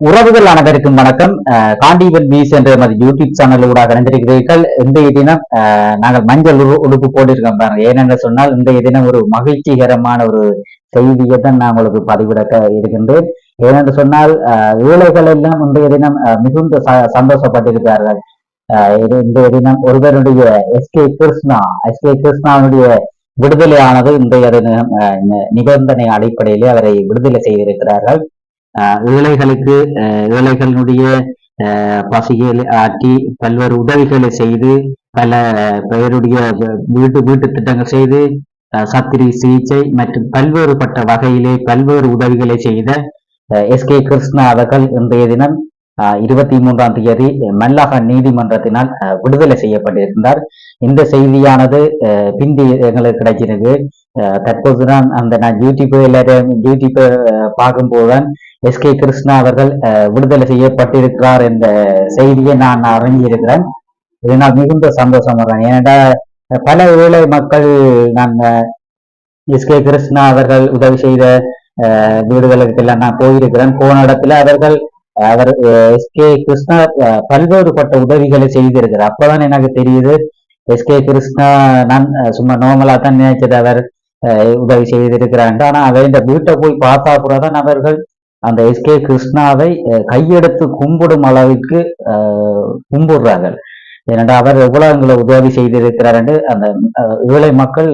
உறவுகள் அனைவருக்கும் வணக்கம். அஹ் காண்டீபன் பீஸ் என்ற நமது யூடியூப் சேனல் ஊடாக இணைந்திருக்கிறீர்கள். இன்றைய தினம் நாங்கள் மஞ்சள் உடுப்பு போட்டிருக்கோம் பாருங்க. ஏனென்று சொன்னால் இன்றைய தினம் ஒரு மகிழ்ச்சிகரமான ஒரு செய்தியை தான் நான் உங்களுக்கு பதிவிட இருக்கின்றேன். ஏனென்று சொன்னால் அஹ், ஏழைகள் எல்லாம் இன்றைய தினம் அஹ், மிகுந்த ச- சந்தோஷப்பட்டிருக்கிறார்கள். இது இன்றைய தினம் ஒருவருடைய S K Krishna S K கிருஷ்ணாவுடைய விடுதலையானது இன்றைய தினம் அஹ், நிபந்தனை அடிப்படையிலே அவரை விடுதலை செய்திருக்கிறார்கள். ஏழைகளுக்கு அஹ் ஏழைகளுடைய அஹ், பசிகளை ஆற்றி பல்வேறு உதவிகளை செய்து பல பெயருடைய வீட்டு வீட்டு திட்டங்கள் செய்து அஹ், சத்திரி சிகிச்சை மற்றும் பல்வேறுபட்ட வகையிலே பல்வேறு உதவிகளை செய்த எஸ். கே. கிருஷ்ணா அவர்கள் இன்றைய தினம் அஹ், இருபத்தி மூன்றாம் தேதி மல்லாக நீதிமன்றத்தினால் விடுதலை செய்யப்பட்டிருந்தார். இந்த செய்தியானது அஹ், பிந்தி எங்களுக்கு கிடைச்சிருக்கு அஹ், தற்போது தான் அந்த நான் யூடியூப் எல்லாரும் யூடியூப் பார்க்கும்போதுதான் எஸ். கே. கிருஷ்ணா அவர்கள் அஹ், விடுதலை செய்யப்பட்டிருக்கிறார் என்ற செய்தியை நான் அறிஞ்சிருக்கிறேன் இதனால் மிகுந்த சந்தோஷம் வர்றேன். ஏனென்றால் பல ஏழை மக்கள் நான் எஸ். கே. கிருஷ்ணா அவர்கள் உதவி செய்த அஹ், நான் போயிருக்கிறேன். போன இடத்துல அவர்கள் அவர் எஸ். கே. கிருஷ்ணா அஹ், பல்வேறுபட்ட உதவிகளை செய்திருக்கிறார். அப்பதான் எனக்கு தெரியுது எஸ். கே. கிருஷ்ணா நான் சும்மா நோமலா தான் நினைச்சது அவர் அஹ், உதவி செய்திருக்கிறார். ஆனா அவர் இந்த வீட்டை போய் பார்த்தா கூட தான் அவர்கள் அந்த எஸ் கே கிருஷ்ணாவை கையெடுத்து கும்பிடும் அளவுக்கு அஹ், கும்பிடுறார்கள். ஏனென்றால் அவர் எவ்வளவு எங்களை உதவி செய்திருக்கிறார் என்று அந்த ஏழை மக்கள்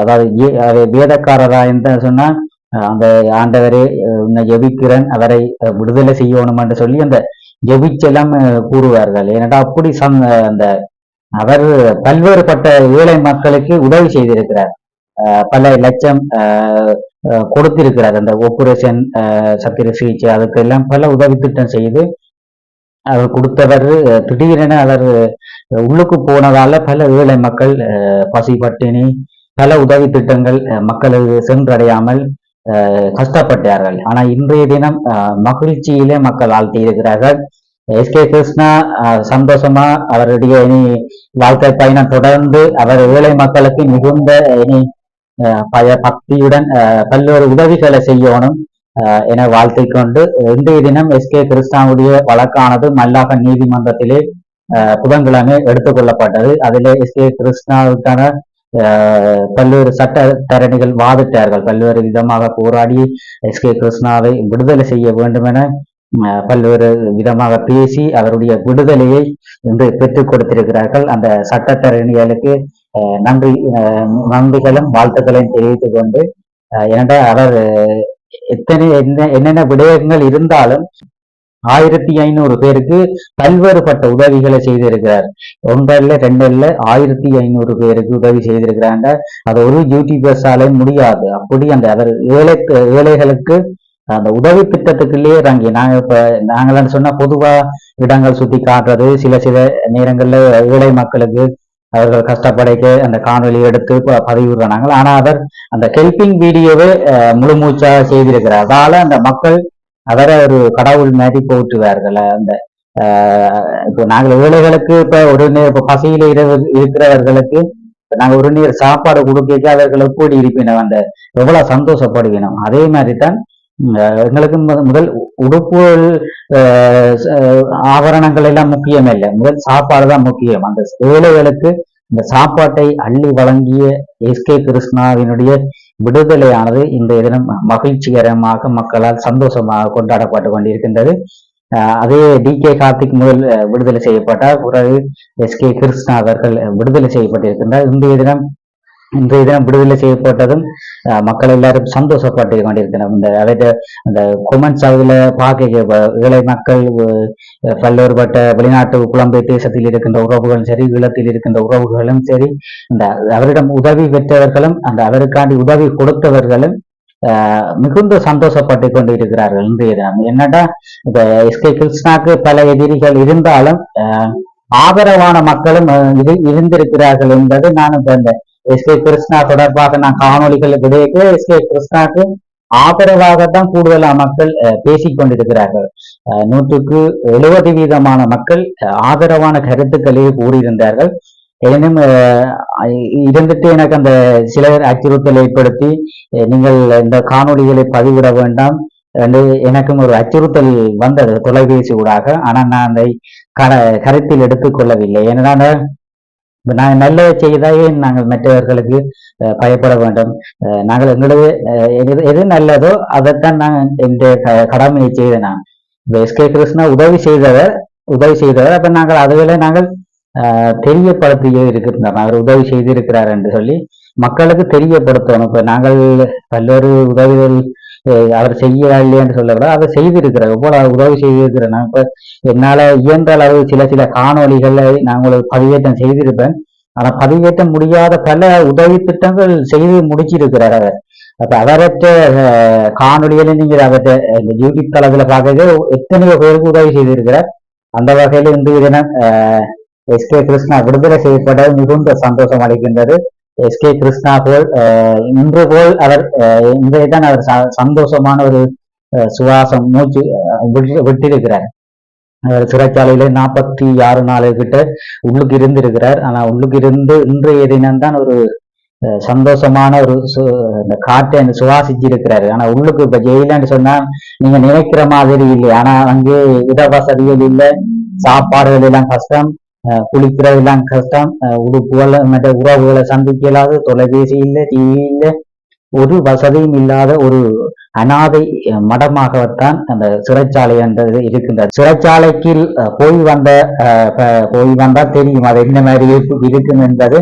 அதாவது ஏ- வேதக்காரரா என்று சொன்னா அந்த ஆண்டவரே அஹ், உன்னை ஜெபிக்கிறேன் அவரை விடுதலை செய்யணும் என்று சொல்லி அந்த ஜெபிச்செல்லாம் கூறுவார்கள். ஏனென்றால் அப்படி சந்த அந்த அவர் பல்வேறுபட்ட ஏழை மக்களுக்கு உதவி செய்திருக்கிறார். பல லட்சம் கொடுத்திருக்கிறார். அந்த ஆபரேஷன் சத்திர சிகிச்சை அதுக்கெல்லாம் பல உதவி திட்டம் செய்து அவர் கொடுத்தவர் திடீரென அவர் உள்ளுக்கு போனதால பல ஏழை மக்கள் பசி பட்டினி பல உதவி திட்டங்கள் மக்களுக்கு சென்றடையாமல் அஹ், கஷ்டப்பட்டார்கள். ஆனால் இன்றைய தினம் அஹ், மகிழ்ச்சியிலே மக்கள் ஆழ்த்தி இருக்கிறார்கள் எஸ் கே கிருஷ்ணா அஹ், சந்தோஷமா அவருடைய இனி வாழ்க்கை பயணம் தொடர்ந்து அவர் ஏழை மக்களுக்கு மிகுந்த இனி பய பக்தியுடன் பல்வேறு உதவிகளை செய்யணும் என வாழ்த்திக் கொண்டு இன்றைய தினம் எஸ் கே கிருஷ்ணாவுடைய வழக்கானது மல்லாக நீதிமன்றத்திலே புதன்கிழமை எடுத்துக்கொள்ளப்பட்டது அதிலே எஸ் கே கிருஷ்ணாவுக்கான பல்வேறு சட்ட தரணிகள் வாதிட்டார்கள் பல்வேறு விதமாக போராடி எஸ் கே கிருஷ்ணாவை விடுதலை செய்ய வேண்டும் என அஹ், பல்வேறு விதமாக பேசி அவருடைய விடுதலையை இன்று பெற்றுக் கொடுத்திருக்கிறார்கள் அந்த சட்டத்தரணிகளுக்கு நன்றி நன்றிகளும் வாழ்த்துக்களையும் தெரிவித்துக் கொண்டு ஏனென்றால் அவர் எத்தனை என்ன என்னென்ன விடயங்கள் இருந்தாலும் ஆயிரத்தி ஐநூறு பேருக்கு பல்வேறுபட்ட உதவிகளை செய்திருக்கிறார். ஒன்றல்ல ரெண்டல்ல ஆயிரத்தி ஐநூறு பேருக்கு உதவி செய்திருக்கிறாங்க. அது ஒரு யூடியூபர்ஸாலே முடியாது. அப்படி அந்த அவர் ஏழை ஏழைகளுக்கு அந்த உதவி திட்டத்துக்குள்ளேயே இறங்கி நாங்க இப்ப நாங்களாம் சொன்னா பொதுவா இடங்கள் சுத்தி காட்டுறது சில சில நேரங்கள்ல ஏழை மக்களுக்கு அவர்கள் கஷ்டப்படைக்க அந்த காணொலி எடுத்து பதிவிடுறாங்க. ஆனா அவர் அந்த ஹெல்பிங் வீடியோவை முழுமூச்சாக செய்திருக்கிறார். அதால அந்த மக்கள் அவரை ஒரு கடவுள் மாதிரி போட்டுவார்கள் அந்த ஆஹ், இப்போ நாங்கள் ஏழைகளுக்கு இப்ப ஒரு நேரம் இப்ப பசியில இருக்கிறவர்களுக்கு நாங்கள் நாங்க ஒரு நேரம் சாப்பாடு கொடுக்க அவர்கள் எப்படி இருப்பினோம் அந்த எவ்வளவு சந்தோஷப்படுவினோம் அதே மாதிரி தான் எங்களுக்கு முதல் உடுப்பு ஆபரணங்கள் எல்லாம் முக்கியம் இல்லை. முதல் சாப்பாடு தான் முக்கியம். அந்த ஏழைகளுக்கு இந்த சாப்பாட்டை அள்ளி வழங்கிய எஸ் கே கிருஷ்ணாவினுடைய விடுதலையானது இந்த தினம் மகிழ்ச்சிகரமாக மக்களால் சந்தோஷமாக கொண்டாடப்பட்டு கொண்டிருக்கின்றது. அஹ் அதே டி கே கார்த்திக் முதல் விடுதலை செய்யப்பட்டார். பிறகு எஸ் கே கிருஷ்ணா அவர்கள் விடுதலை செய்யப்பட்டிருக்கின்றார். இன்றைய தினம் இன்றைய தினம் விடுதலை செய்யப்பட்டதும் அஹ், மக்கள் எல்லாரும் சந்தோஷப்பட்டு கொண்டிருக்கிறார் இந்த அவருடைய அந்த கொமெண்ட்ஸ் அதில் பார்க்க ஏழை மக்கள் அஹ், பல்வேறுபட்ட வெளிநாட்டு புலம்பெயர் தேசத்தில் இருக்கின்ற உறவுகளும் சரி ஈழத்தில் இருக்கின்ற உறவுகளும் சரி இந்த அவரிடம் உதவி பெற்றவர்களும் அந்த அவருக்காண்டி உதவி கொடுத்தவர்களும் ஆஹ் மிகுந்த சந்தோஷப்பட்டு கொண்டு இருக்கிறார்கள் இன்றைய தினம். என்னடா இப்ப எஸ்கே கிருஷ்ணாக்கு பல எதிரிகள் இருந்தாலும் ஆதரவான மக்களும் இருந்திருக்கிறார்கள் என்பது நான் இப்ப இந்த எஸ் கே கிருஷ்ணா தொடர்பாக நான் காணொலிகள் விடையிட்டு எஸ் கே கிருஷ்ணாக்கு ஆதரவாகத்தான் கூடுதலா மக்கள் பேசிக் கொண்டிருக்கிறார்கள். நூற்றுக்கு எழுபது வீதமான மக்கள் ஆதரவான கருத்துக்களை கூறியிருந்தார்கள். எனினும் இருந்துட்டு எனக்கு அந்த சிலர் அச்சுறுத்தல் ஏற்படுத்தி நீங்கள் இந்த காணொளிகளை பதிவிட வேண்டாம். வந்து எனக்கும் ஒரு அச்சுறுத்தல் வந்தது தொலைபேசி ஊடாக. ஆனால் நான் அதை கர கருத்தில் எடுத்துக்கொள்ளவில்லை. ஏன்னா இப்போ நாங்கள் நல்லதை செய்தாயே நாங்கள் மற்றவர்களுக்கு பயப்பட வேண்டும். நாங்கள் எங்களது எது நல்லதோ அதைத்தான் நாங்கள் என்ற க- கடமையை செய்த நான். இப்ப எஸ்கே கிருஷ்ணா உதவி செய்தவர் உதவி செய்தவர். அப்ப நாங்கள் அதுகளை நாங்கள் அஹ், தெரியப்படுத்தியே இருக்கின்றோம். அவர் உதவி செய்திருக்கிறார் என்று சொல்லி மக்களுக்கு தெரியப்படுத்தணும். இப்ப நாங்கள் பல்வேறு உதவிகள் அவர் செய்ய இல்லையான்னு சொல்லக்கூடாது அதை செய்திருக்கிறார். எவ்வளவு உதவி செய்திருக்கிறேன் நான் இப்ப என்னால இயன்ற அளவு சில சில காணொளிகளை நான் உங்களுக்கு பதிவேற்றம் செய்திருப்பேன். ஆனா பதிவேற்ற முடியாத பல உதவி திட்டங்கள் செய்து முடிச்சிருக்கிறார் அவர். அப்ப அவரற்ற காணொலிகளை நீங்கள் அவற்றை இந்த யூடியூப் தளத்துல பார்க்கறது எத்தனையோ பேருக்கு உதவி செய்திருக்கிறார். அந்த வகையில இன்றைய தினம் எஸ் கே கிருஷ்ணா விடுதலை செய்யப்பட மிகுந்த சந்தோஷம் அளிக்கின்றது. எஸ் கே கிருஷ்ணா போல் அஹ், இன்று போல் அவர் அஹ், இன்றைய தான் அவர் சந்தோஷமான ஒரு அஹ், சுவாசம் மூச்சு விட்டு- விட்டிருக்கிறார். அவர் சிறைச்சாலையில நாற்பத்தி ஆறு நாள் கிட்ட உள்ளுக்கு இருந்திருக்கிறார். ஆனா உள்ளுக்கு இருந்து இன்றைய தினம்தான் ஒரு அஹ், சந்தோஷமான ஒரு சு- இந்த காற்றை அந்த சுவாசிச்சு இருக்கிறாரு ஆனா உள்ளுக்கு இப்ப ஜெயிலன்னு சொன்னா நீங்க நினைக்கிற மாதிரி இல்லை. ஆனா அங்கே இட வசதிகள் இல்லை. சாப்பாடுகள் எல்லாம் கஷ்டம். அஹ், குளிக்கிறது எல்லாம் கஷ்டம். அஹ், மற்ற உறவுகளை சந்திக்க தொலைபேசி இல்லை டிவி இல்லை. ஒரு வசதியும் இல்லாத ஒரு அனாதை மடமாகத்தான் அந்த சிறைச்சாலை என்றது இருக்கின்றது. சிறைச்சாலைக்கு அஹ், போய் வந்த போய் வந்தா தெரியும் அது என்ன மாதிரி இருக்கும் என்பது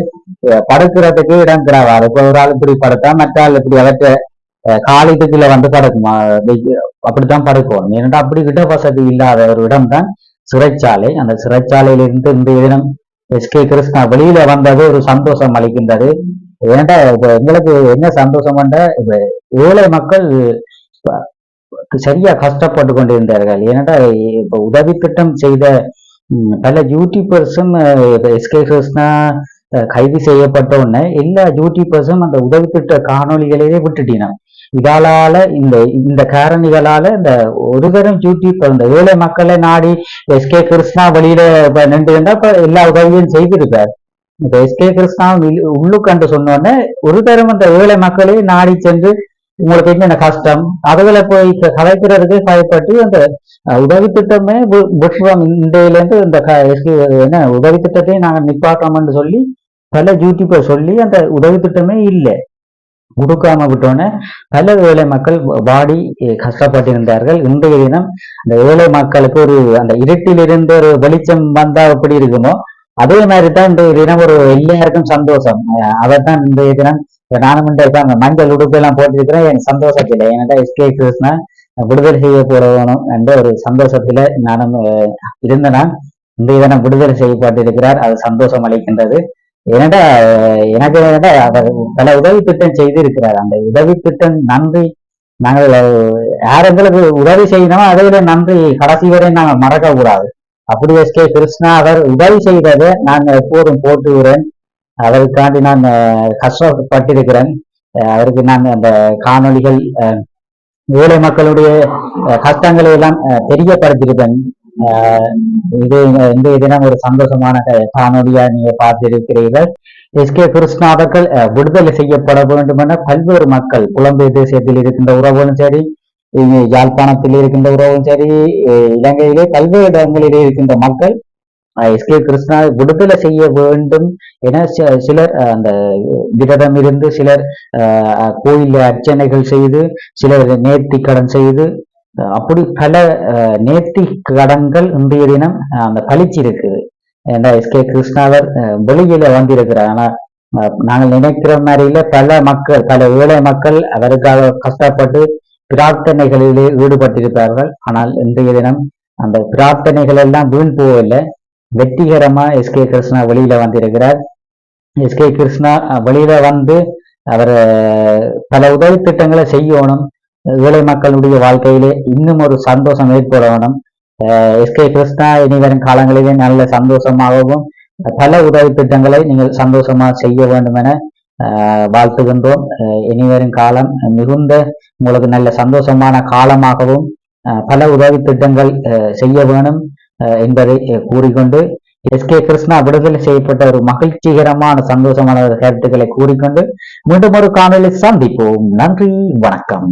படுக்கிறதுக்கே படுக்கிறதுக்கு இடம் கிடையாது இப்போ ஒரு ஆள் இப்படி படுத்தா மற்ற ஆள் இப்படி அவற்ற அஹ், காலிட்டுக்குள்ள வந்து படுக்குமா? வெய்- அப்படித்தான் படுக்கும். ஏன்னா அப்படி இட வசதி இல்லாத ஒரு இடம்தான் சிறைச்சாலை. அந்த சிறைச்சாலையிலிருந்து இந்த தினம் எஸ். கே. கிருஷ்ணா வெளியில வந்தது ஒரு சந்தோஷம் அளிக்கின்றது. ஏன்டா இப்ப எங்களுக்கு என்ன சந்தோஷம் இப்ப ஏழை மக்கள் சரியா கஷ்டப்பட்டு கொண்டிருந்தார்கள். ஏனென்றா இப்ப உதவி திட்டம் செய்த பல யூடியூபர்ஸும் எஸ்கே கிருஷ்ணா கைது செய்யப்பட்ட உடனே எல்லா யூடியூபர்ஸும் அந்த உதவி திட்ட காணொளிகளையே விட்டுட்டினா இதாலால இந்த இந்த காரணிகளால இந்த ஒருவரும் இப்ப இந்த ஏழை மக்களை நாடி எஸ்கே கிருஷ்ணா வெளியில இப்ப நின்று இருந்தா இப்ப எல்லா உதவியும் செய்திருப்பார் இப்ப எஸ்கே கிருஷ்ணா உள்ளுக்கண்டு சொன்ன உடனே ஒரு தரம் இந்த ஏழை மக்களை நாடி சென்று உங்களுக்கு என்னென்ன கஷ்டம்? அதுகளை போய் இப்ப கலைக்கிறதுக்கு பயப்பட்டு அந்த உதவி திட்டமே வி- விட்டுறோம். இன்றையில இருந்து இந்த என்ன உதவி திட்டத்தையும் நாங்க நிப்பாட்டோம்னு சொல்லி பல யூடியூபர் சொல்லி அந்த உதவி திட்டமே இல்லை. கொடுக்காம விட்டோன்னு பல ஏழை மக்கள் வாடி கஷ்டப்பட்டிருந்தார்கள். இன்றைய தினம் அந்த ஏழை மக்களுக்கு ஒரு அந்த இருட்டிலிருந்து ஒரு வெளிச்சம் வந்தா எப்படி இருக்குமோ அதே மாதிரி தான் இன்றைய தினம் ஒரு எல்லாருக்கும் சந்தோஷம். அஹ், அதைத்தான் இன்றைய தினம் நானும் இன்றைய அந்த மஞ்சள் உடுப்பு எல்லாம் போட்டிருக்கிறேன். என் சந்தோஷத்தில் ஏன்னா எஸ்கே கிருஷ்ணா விடுதலை செய்ய போறவனும் என்ற ஒரு சந்தோஷத்துல நானும் இருந்த நான் இன்றைய தினம் விடுதலை செய்யப்பட்டிருக்கிறார். அது சந்தோஷம் அளிக்கின்றது. ஏனடா எனக்கு என்னடா அவர் பல உதவி திட்டம் செய்திருக்கிறார். அந்த உதவி திட்டம் நன்றி. நாங்கள் யார் எங்களுக்கு உதவி செய்யணுமோ அதை விட நன்றி. கடைசி வரை நாங்கள் மறக்க கூடாது அப்படி எஸ் கே கிருஷ்ணா அவர் உதவி செய்ததை நான் எப்போதும் போட்டுகிறேன் அவருக்காண்டி நான் கஷ்டப்பட்டிருக்கிறேன். அவருக்கு நான் அந்த காணொளிகள் அஹ், ஏழை மக்களுடைய கஷ்டங்களை எல்லாம் அஹ், தெரியப்படுத்தியிருப்பேன் இது இந்த தினம் ஒரு சந்தோஷமான காணொலியா நீங்க பார்த்திருக்கிறீர்கள். எஸ் கே கிருஷ்ணா அவர்கள் விடுதலை செய்யப்பட வேண்டும் என பல்வேறு மக்கள் புலம்பெயர் தேசியத்தில் இருக்கின்ற உறவுகளும் சரி யாழ்ப்பாணத்தில் இருக்கின்ற உறவும் சரி இலங்கையிலே பல்வேறு இடங்களிலே இருக்கின்ற மக்கள் எஸ் கே கிருஷ்ணா விடுதலை செய்ய வேண்டும் என சிலர் அந்த விரதம் இருந்து சிலர் அஹ், அர்ச்சனைகள் செய்து சிலர் நேர்த்தி கடன் செய்து அப்படி பல நேர்த்தி கடன்கள் இன்றைய தினம் அஹ், அந்த பளிச்சிருக்குது ஏன்னா எஸ். கே. கிருஷ்ணாவர் வெளியில வந்திருக்கிறார். ஆனா நாங்கள் நினைக்கிற மாதிரியில பல மக்கள் பல ஏழை மக்கள் அவருக்காக கஷ்டப்பட்டு பிரார்த்தனைகளிலே ஈடுபட்டிருப்பார்கள். ஆனால் இன்றைய தினம் அந்த பிரார்த்தனைகள் எல்லாம் வீண் போகவில்லை. வெற்றிகரமா எஸ். கே. கிருஷ்ணா வெளியில வந்திருக்கிறார். எஸ். கே. கிருஷ்ணா வெளியில வந்து அவர் பல உதவி திட்டங்களை செய்யணும். ஏழை மக்களுடைய வாழ்க்கையிலே இன்னும் ஒரு சந்தோஷம் ஏற்படணும். எஸ் கே கிருஷ்ணா இனி வரும் காலங்களிலே நல்ல சந்தோஷமாகவும் பல உதவி திட்டங்களை நீங்கள் சந்தோஷமா செய்ய வேண்டும் என அஹ், வாழ்த்துகின்றோம். இனி வரும் காலம் மிகுந்த உங்களுக்கு நல்ல சந்தோஷமான காலமாகவும் அஹ், பல உதவி திட்டங்கள் அஹ், செய்ய வேணும் அஹ், என்பதை கூறிக்கொண்டு எஸ் கே கிருஷ்ணா விடுதலை செய்யப்பட்ட ஒரு மகிழ்ச்சிகரமான சந்தோஷமான ஒரு கருத்துக்களை கூறிக்கொண்டு மீண்டும் ஒரு காணொலி சந்திப்போம். நன்றி வணக்கம்.